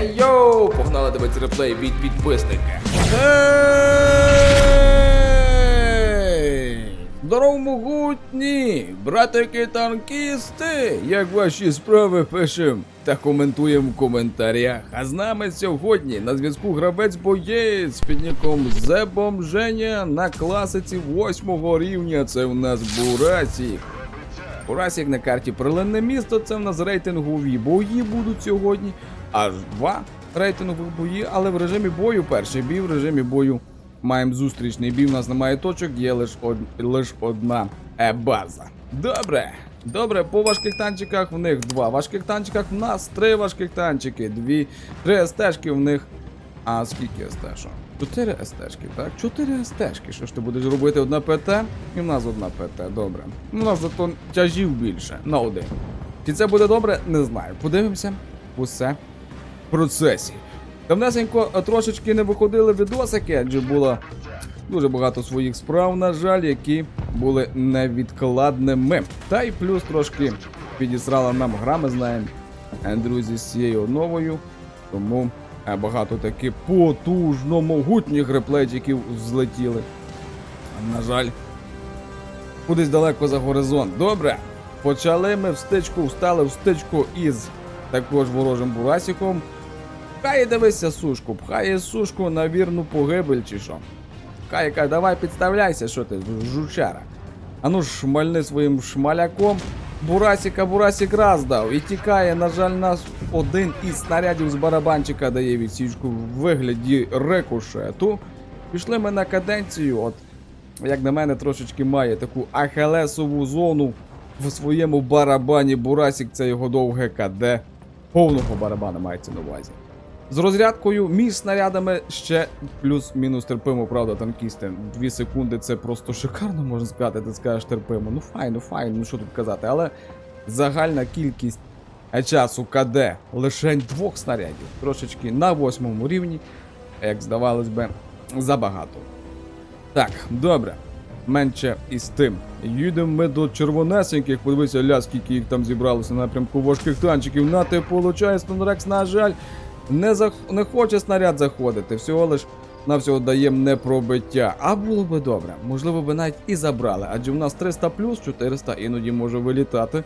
Ей йоу! Погнали дивитися реплей від підписника. Здоров могутні! Братики танкісти! Як ваші справи пишем та коментуємо в коментарях. А з нами сьогодні на зв'язку гравець боєць під ніком Зебом Женя на класиці 8 рівня. Це в нас Бурасік. Бурасік на карті Прилинне місто, це в нас рейтингові бої будуть сьогодні. Аж два рейтингових бої, але в режимі бою перший бій, в режимі бою маємо зустрічний бій. У нас немає точок, є лише од... лиш одна база. Добре. Добре, по важких танчиках в них два важких танчиках, в нас три важких танчики, дві, три СТшки в них. А скільки СТ? Чотири СТшки, так? Чотири СТшки. Що ж ти будеш робити одна ПТ? І в нас одна ПТ, добре. У нас зато тяжів більше на один. Чи це буде добре, не знаю. Подивимося усе процесі. Давнесенько е, трошечки не виходили відосики, адже було дуже багато своїх справ, на жаль, які були невідкладними. Та й плюс трошки підісрала нам гра, ми знаємо, друзі, з цією новою. Тому е, багато таки потужно могутніх реплейтиків злетіли. На жаль, кудись далеко за горизонт. Добре. Почали ми в стичку, встали в стичку із також ворожим бурасіком. Пхає дивися сушку, пхає сушку на вірну погибель чи що. Каже, каже, давай підставляйся, що ти, жучара. Ану ж шмальни своїм шмаляком. Бурасіка Бурасік раз дав і тікає, на жаль, нас один із снарядів з барабанчика дає відсічку в вигляді рикошету. Пішли ми на каденцію, от як на мене, трошечки має таку ахелесову зону в своєму барабані. Бурасік це його довге КД. Повного барабана мається на увазі. З розрядкою між снарядами ще плюс-мінус терпимо, правда, танкісти. Дві секунди це просто шикарно, можна сказати, ти скажеш терпимо. Ну файно, файно, ну що тут казати, але загальна кількість часу КД лише двох снарядів, трошечки на восьмому рівні, як здавалось би, забагато. Так, добре. Менше із тим. Їдемо ми до червонесеньких, подивися, ля, скільки їх там зібралося на напрямку важких танчиків. На те получає Стонрекс, на жаль, не, зах... не хоче снаряд заходити. Всього лиш на всього даємо непробиття. А було би добре. Можливо, би навіть і забрали, адже в нас 300 плюс 400 іноді може вилітати.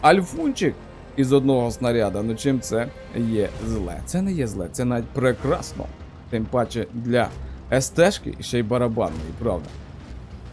Альфунчик із одного снаряда. Ну чим це є зле? Це не є зле, це навіть прекрасно. Тим паче для СТшки і ще й барабанної, правда.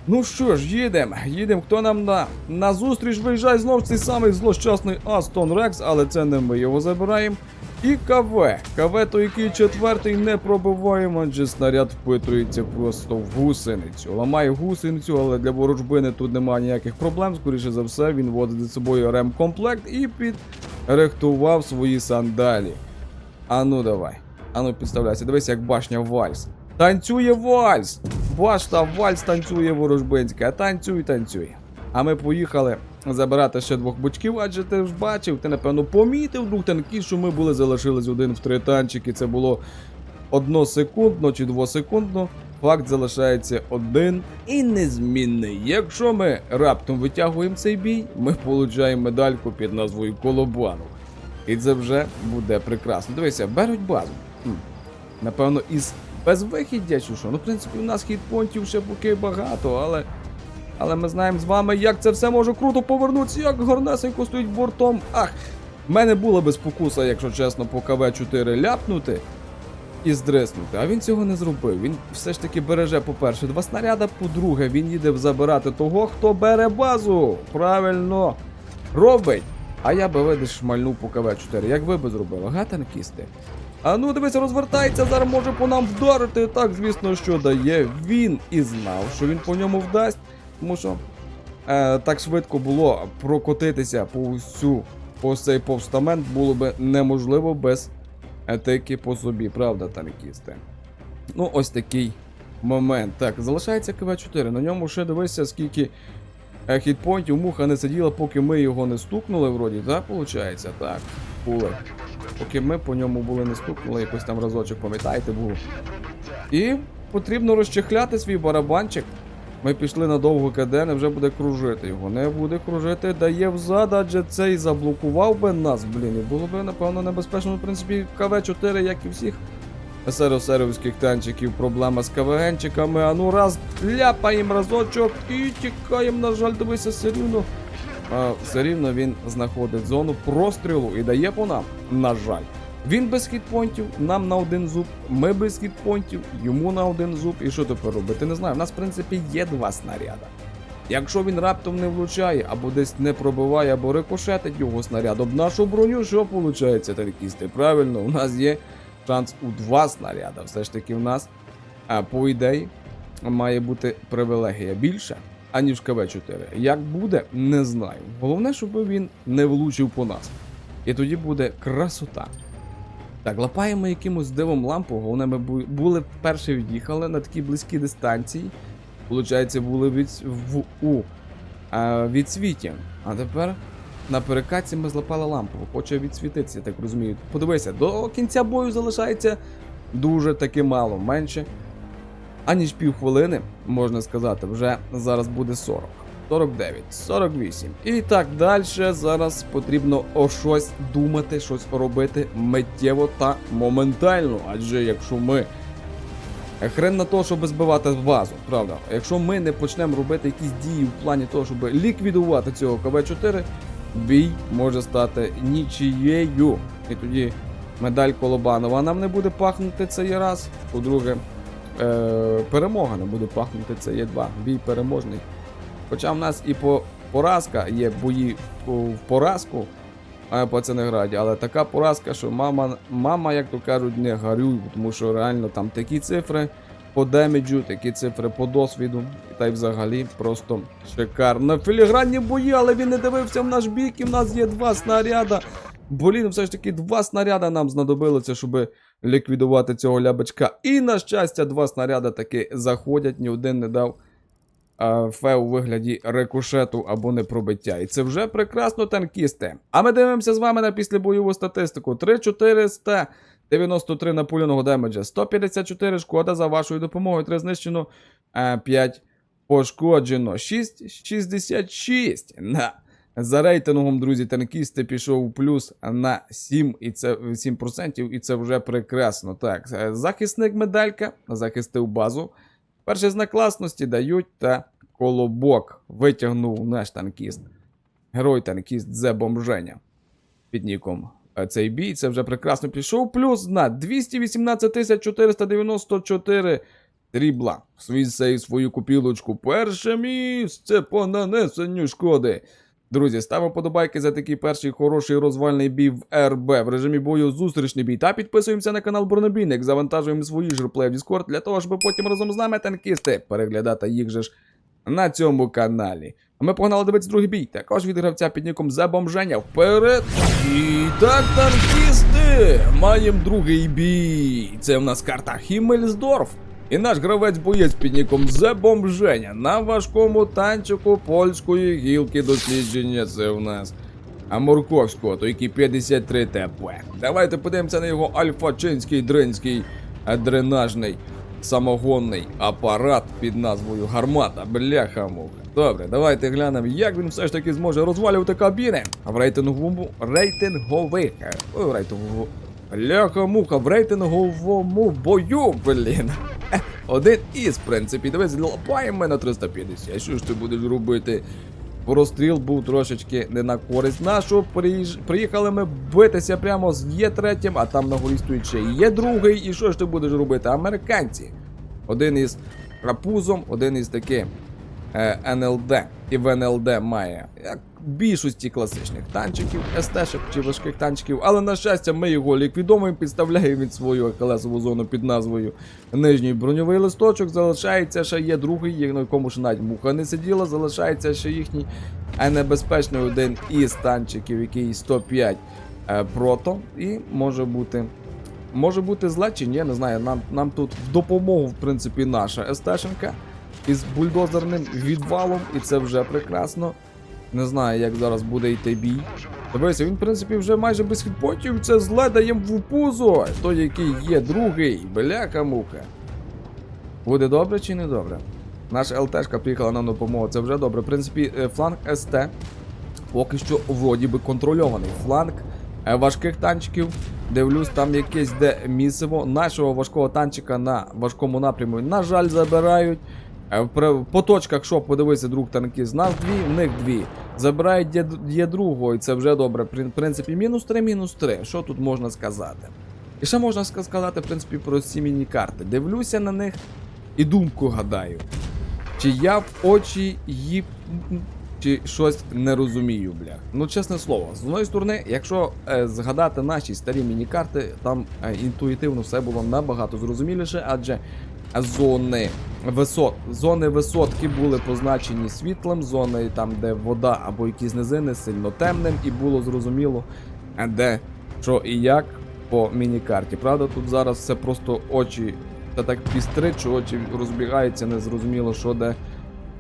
Ну що ж, їдемо, їдемо. Хто нам на, на зустріч виїжджає знов цей самий злощасний Астон Рекс, але це не ми його забираємо. І КВ. КВ то який четвертий не пробиваємо, адже снаряд впитується просто в гусеницю. Ламає гусеницю, але для ворожбини тут немає ніяких проблем. Скоріше за все, він водить за собою ремкомплект і підрихтував свої сандалі. Ану давай. Ану підставляйся. Дивись, як башня вальс. Танцює вальс! Башта вальс танцює ворожбинська. Танцюй, танцюй. А ми поїхали забирати ще двох бочків, адже ти ж бачив, ти напевно помітив друг танкіст, що ми були залишились один в три танчики. Це було односекундно чи двосекундно. Факт залишається один і незмінний. Якщо ми раптом витягуємо цей бій, ми получаємо медальку під назвою Колобану. І це вже буде прекрасно. Дивися, беруть базу. Напевно, із безвихіддя чи що. Ну, в принципі, у нас хітпонтів ще поки багато, але. Але ми знаємо з вами, як це все може круто повернутися, як горнесенько стоїть бортом. Ах, в мене була би спокуса, якщо чесно, по КВ-4 ляпнути і здриснути. А він цього не зробив. Він все ж таки береже, по-перше, два снаряда, по-друге, він їде забирати того, хто бере базу. Правильно робить. А я би видиш шмальнув по КВ-4. Як ви би зробили, га, танкісти? А ну дивися, розвертається, зараз може по нам вдарити. Так, звісно, що дає. Він і знав, що він по ньому вдасть. Тому що е, так швидко було прокотитися по всю по цей повстамент було би неможливо без етики по собі, правда, танкісти? Ну, ось такий момент. Так, залишається КВ-4. На ньому ще дивися, скільки е, хітпойнтів муха не сиділа, поки ми його не стукнули, вроді, так, виходить? Так, були. Поки ми по ньому були не стукнули, якось там разочок, пам'ятаєте, був. І потрібно розчехляти свій барабанчик. Ми пішли на довгу КД, не вже буде кружити його. Не буде кружити, дає взад, адже цей заблокував би нас, блін. І було б, напевно, небезпечно, в принципі, КВ-4, як і всіх СРСРівських танчиків. Проблема з КВГНчиками. А ну раз, ляпаємо разочок і тікаємо, на жаль, дивися, все рівно. А, все рівно він знаходить зону прострілу і дає по нам, на жаль. Він без хітпонтів, нам на один зуб, ми без хітпонтів, йому на один зуб. І що тепер робити? Не знаю. У нас, в принципі, є два снаряда. Якщо він раптом не влучає, або десь не пробиває, або рикошетить його снаряд об нашу броню, що виходить, танкісти? Правильно, у нас є шанс у два снаряда. Все ж таки, в нас, по ідеї, має бути привілегія більша, аніж КВ-4. Як буде, не знаю. Головне, щоб він не влучив по нас. І тоді буде красота. Так, лапаємо якимось дивом лампу. Головне, ми бу- були перші від'їхали на такі близькі дистанції. Получається, були від, в, у а, відсвіті. А тепер на перекатці ми злапали лампу. Хоче відсвітитися, я так розумію. Подивися, до кінця бою залишається дуже таки мало, менше. Аніж півхвилини, можна сказати, вже зараз буде 40. 49, 48 і так далі. Зараз потрібно о щось думати, щось робити миттєво та моментально. Адже якщо ми хрен на то, щоб збивати базу, правда, якщо ми не почнемо робити якісь дії в плані того, щоб ліквідувати цього КВ-4, бій може стати нічією. І тоді медаль Колобанова нам не буде пахнути цей раз. По-друге, е- перемога не буде пахнути це є два. Бій переможний. Хоча в нас і по поразка є бої в поразку по Ценеграді, але така поразка, що мама, мама, як то кажуть, не горюй, тому що реально там такі цифри по демеджу, такі цифри по досвіду, та й взагалі просто шикарно. Філігранні бої, але він не дивився в наш бік, і в нас є два снаряда. Блін, все ж таки два снаряда нам знадобилося, щоб ліквідувати цього лябачка. І на щастя, два снаряда таки заходять, ні один не дав фе у вигляді рикошету або непробиття. І це вже прекрасно танкісти. А ми дивимося з вами на післябойову статистику. 3493 напуляного демеджа, 154 шкода за вашою допомогою, 3 знищено, е, 5 пошкоджено, 666. На. За рейтингом, друзі, танкісти пішов плюс на 7, і це 7%, і це вже прекрасно. Так, е, захисник медалька захистив базу. Перший знак класності дають та колобок. Витягнув наш танкіст. Герой танкіст Зе Бомженя. Під ніком е, цей бій. Це вже прекрасно пішов. Плюс на 218 494 срібла. Свій сей свою купілочку. Перше місце по нанесенню шкоди. Друзі, ставимо подобайки за такий перший хороший розвальний бій в РБ в режимі бою зустрічний бій. Та підписуємося на канал Бронебійник, завантажуємо свої ж реплеї в Discord для того, щоб потім разом з нами танкісти переглядати їх же ж на цьому каналі. А ми погнали дивитися другий бій. Також від гравця під ніком за бомження. Вперед! І так, танкісти! Маємо другий бій. Це в нас карта Хіммельсдорф. І наш гравець боєць під ніком Зе Бомженя на важкому танчику польської гілки дослідження. Це в нас. А Мурковського, то який 53 ТП. Давайте подивимося на його альфачинський дринський е, дренажний самогонний апарат під назвою Гармата. Бляха муха. Добре, давайте глянемо, як він все ж таки зможе розвалювати кабіни в рейтинговому рейтингових. е, о, рейтинговому. Бляха муха в рейтинговому бою, блін. Один із, в принципі, лапаємо ми на 350. Що ж ти будеш робити? Розстріл був трошечки не на користь нашу. Приїж... Приїхали ми битися прямо з Є3, а там на горі стоїть ще є другий. І що ж ти будеш робити? Американці. Один із рапузом, один із таким е, НЛД. І в НЛД має як більшості класичних танчиків, СТ-шок чи важких танчиків, але на щастя, ми його ліквідовуємо, підставляємо від свою колесову зону під назвою Нижній броньовий листочок. Залишається ще є другий, на якому ж навіть муха не сиділа, залишається ще їхній небезпечний один із танчиків, який 105 е, прото, і може бути. Може бути зла чи ні, не знаю. Нам, нам тут в допомогу, в принципі, наша СТшенка із бульдозерним відвалом, і це вже прекрасно. Не знаю, як зараз буде йти бій. Дивися, він, в принципі, вже майже без хітпотів. Це зле даємо в пузо. Той, який є другий, бляха муха. Буде добре чи не добре? Наша ЛТшка приїхала на допомогу. Це вже добре. В принципі, е, фланг СТ поки що вроді би контрольований. Фланг е, важких танчиків. Дивлюсь, там якесь де місиво. Нашого важкого танчика на важкому напряму, на жаль, забирають. Е, По точках, що подивися, друг танкіст, нас дві, в них дві. Забирають є, другого, і це вже добре. В принципі, мінус 3, мінус 3. Що тут можна сказати? І ще можна сказати, в принципі, про ці міні-карти. Дивлюся на них і думку гадаю. Чи я в очі їм, чи щось не розумію, бля. Ну, чесне слово, з одної сторони, якщо е, згадати наші старі міні-карти, там е, інтуїтивно все було набагато зрозуміліше, адже зони висот, зони висотки були позначені світлим, зони там, де вода або якісь низини, сильно темним, і було зрозуміло, де що і як по міні-карті. Правда, тут зараз все просто очі та так пістрить, що очі розбігаються, незрозуміло, що де.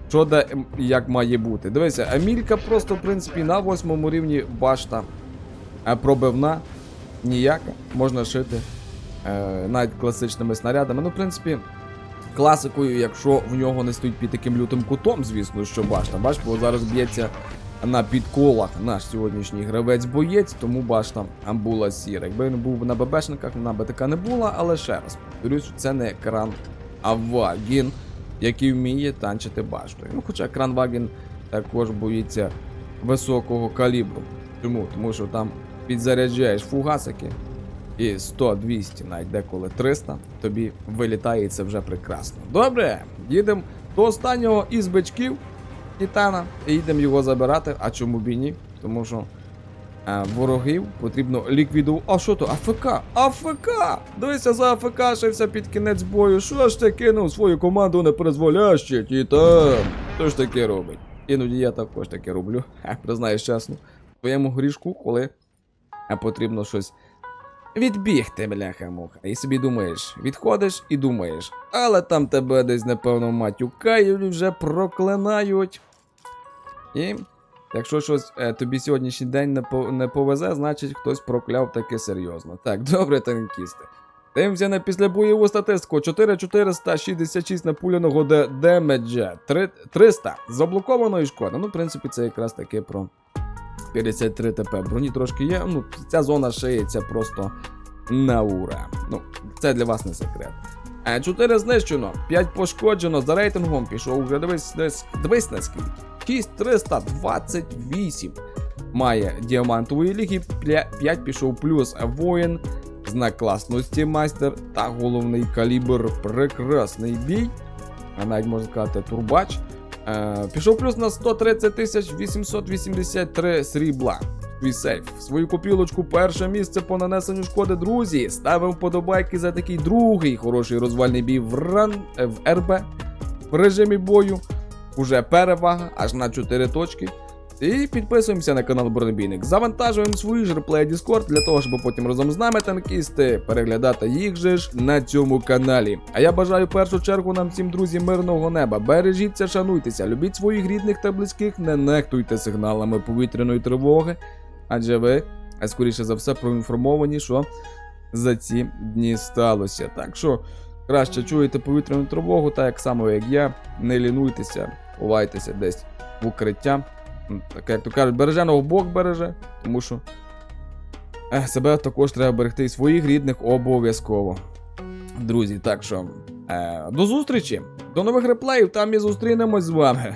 Що де як має бути. Дивися, Амілька просто, в принципі, на восьмому рівні башта пробивна, ніяка, можна шити е, навіть класичними снарядами. Ну, в принципі, класикою, якщо в нього не стоїть під таким лютим кутом, звісно, що башта. Бач, бо зараз б'ється на підколах наш сьогоднішній гравець-боєць, тому башта була сіра. Якби він був на ББшниках, на БТК не була, але ще раз повторюсь, що це не екран, а вагін, який вміє танчити баштою. Ну, хоча кран Вагін також боїться високого калібру. Чому? Тому що там підзаряджаєш фугасики і 100, 200, навіть деколи 300, тобі вилітає і це вже прекрасно. Добре, їдемо до останнього із бичків Титана і їдемо його забирати. А чому б і ні? Тому що е, ворогів потрібно ліквідувати. А що то? АФК? АФК! Дивися за АФК шився під кінець бою. Що ж ти кинув свою команду непризволяще, Титан? Хто ж таке робить? Іноді я також таке роблю. Признаюсь чесно. В твоєму грішку, коли е, потрібно щось відбігти, бляха-муха. І собі думаєш, відходиш і думаєш. Але там тебе десь, напевно, матюкають, вже проклинають. І якщо щось е, тобі сьогоднішній день не, по, не повезе, значить хтось прокляв таки серйозно. Так, добре, танкісти. Дивимося на післябойову статистику. 4466 напуляного демеджа. Три- 300 заблокованої шкоди. Ну, в принципі, це якраз таки про 53 ТП. Броні трошки є. Ну, ця зона шиється просто на ура. Ну, це для вас не секрет. Е, 4 знищено, 5 пошкоджено, за рейтингом пішов вже дивись, дивись, дивись наскільки. 6328 має діамантової ліги, 5 пішов плюс воїн, знак класності майстер та головний калібр. Прекрасний бій. А навіть можна сказати турбач. Е, пішов плюс на 130 тисяч 883 срібла. Твій сейф. Свою копілочку перше місце по нанесенню шкоди, друзі. Ставимо вподобайки за такий другий хороший розвальний бій в ран е, в РБ в режимі бою. Уже перевага аж на 4 точки. І підписуємося на канал Бронебійник. Завантажуємо свої ж реплеї Discord для того, щоб потім разом з нами танкісти переглядати їх же ж на цьому каналі. А я бажаю в першу чергу нам всім друзі мирного неба. Бережіться, шануйтеся, любіть своїх рідних та близьких, не нехтуйте сигналами повітряної тривоги. Адже ви, а скоріше за все, проінформовані, що за ці дні сталося. Так що краще чуєте повітряну тривогу, так як само як я, не лінуйтеся, ховайтеся десь в укриття. Так як то кажуть, береженого Бог береже, тому що ех, себе також треба берегти і своїх рідних обов'язково. Друзі, так що е, до зустрічі, до нових реплеїв, там і зустрінемось з вами.